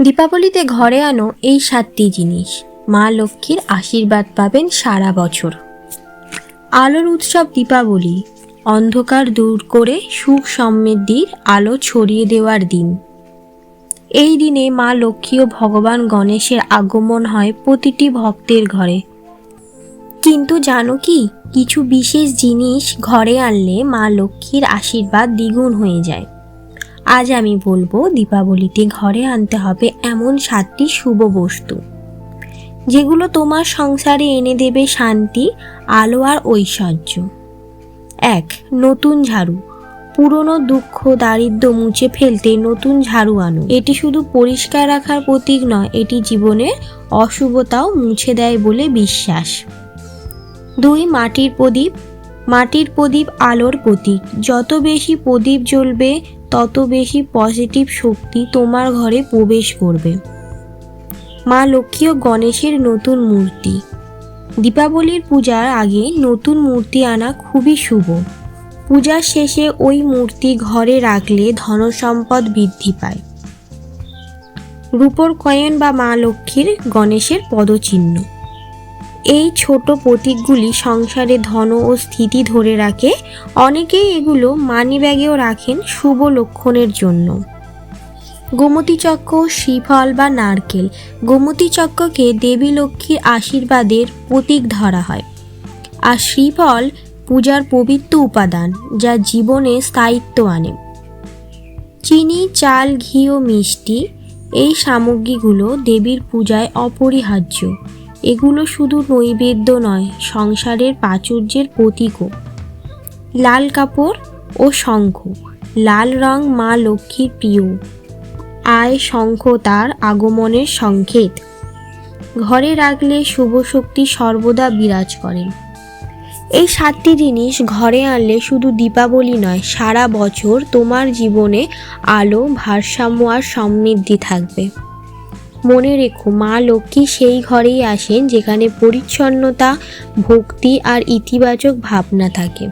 দীপাবলিতে ঘরে আনো এই সাতটি জিনিস। মা লক্ষ্মীর আশীর্বাদ পাবেন সারা বছর। আলোর উৎসব দীপাবলি। অন্ধকার দূর করে সুখ সমৃদ্ধির আলো ছড়িয়ে দেওয়ার দিন। এই দিনে মা লক্ষ্মী ও ভগবান গণেশের আগমন হয় প্রতিটি ভক্তের ঘরে। কিন্তু জানো কি? কিছু বিশেষ জিনিস ঘরে আনলে মা লক্ষ্মীর আশীর্বাদ দ্বিগুণ হয়ে যায়। আজ আমি বলব, দীপাবলিতে ঘরে আনতে হবে এমন সাতটি শুভ বস্তু। যেগুলো তোমার সংসারে এনে দেবে শান্তি, আলো আর ঐশ্বর্য। এক, নতুন ঝাড়ু। পুরনো দুঃখ, দারিদ্র্য মুছে ফেলতে নতুন ঝাড়ু আনো। এটি শুধু পরিষ্কার রাখার প্রতীক নয়, এটি জীবনের অশুভতাও মুছে দেয় বলে বিশ্বাস। দুই, মাটির প্রদীপ। মাটির প্রদীপ আলোর প্রতীক। যত বেশি প্রদীপ জ্বলবে তত বেশি পজিটিভ শক্তি তোমার ঘরে প্রবেশ করবে। মা লক্ষ্মী ও গণেশের নতুন মূর্তি। দীপাবলির পূজার আগে নতুন মূর্তি আনা খুবই শুভ। পূজার শেষে ওই মূর্তি ঘরে রাখলে ধনসম্পদ বৃদ্ধি পায়। রূপর কয়েন বা মা লক্ষ্মীর গণেশের পদচিহ্ন। এই ছোট প্রতীকগুলি সংসারে ধন ও স্থিতি ধরে রাখে, অনেকেই এগুলো মানি ব্যাগেও রাখেন শুভ লক্ষণের জন্য। গোমতী চক্র, শ্রীফল বা নারকেল। গোমতী চক্রকে দেবী লক্ষ্মীর আশীর্বাদের প্রতীক ধরা হয়। আর শ্রীফল পূজার পবিত্র উপাদান, যা জীবনে স্থায়িত্ব আনে। চিনি, চাল, ঘি ও মিষ্টি, এই সামগ্রীগুলো দেবীর পূজায় অপরিহার্য। এগুলো শুধু নৈবেদ্য নয়, সংসারের প্রাচুর্যের প্রতীকও। লাল কাপড় ও শঙ্খ, লাল রং মা লক্ষ্মীর প্রিয়। আয় শঙ্খ তার আগমনের সংকেত। ঘরে রাখলে শুভ শক্তি সর্বদা বিরাজ করেন এই সাতটি জিনিস ঘরে আনলে শুধু দীপাবলি নয়, সারা বছর তোমার জীবনে আলো, ভারসাম্য আর সমৃদ্ধি থাকবে। মনে রেখো, মা লক্ষ্মী সেই ঘরেই আসেন যেখানে পরিচ্ছন্নতা, ভক্তি আর ইতিবাচক ভাবনা থাকে।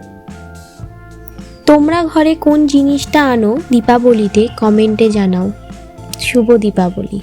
তোমরা ঘরে কোন জিনিসটা আনো দীপাবলিতে কমেন্টে জানাও। শুভ দীপাবলি।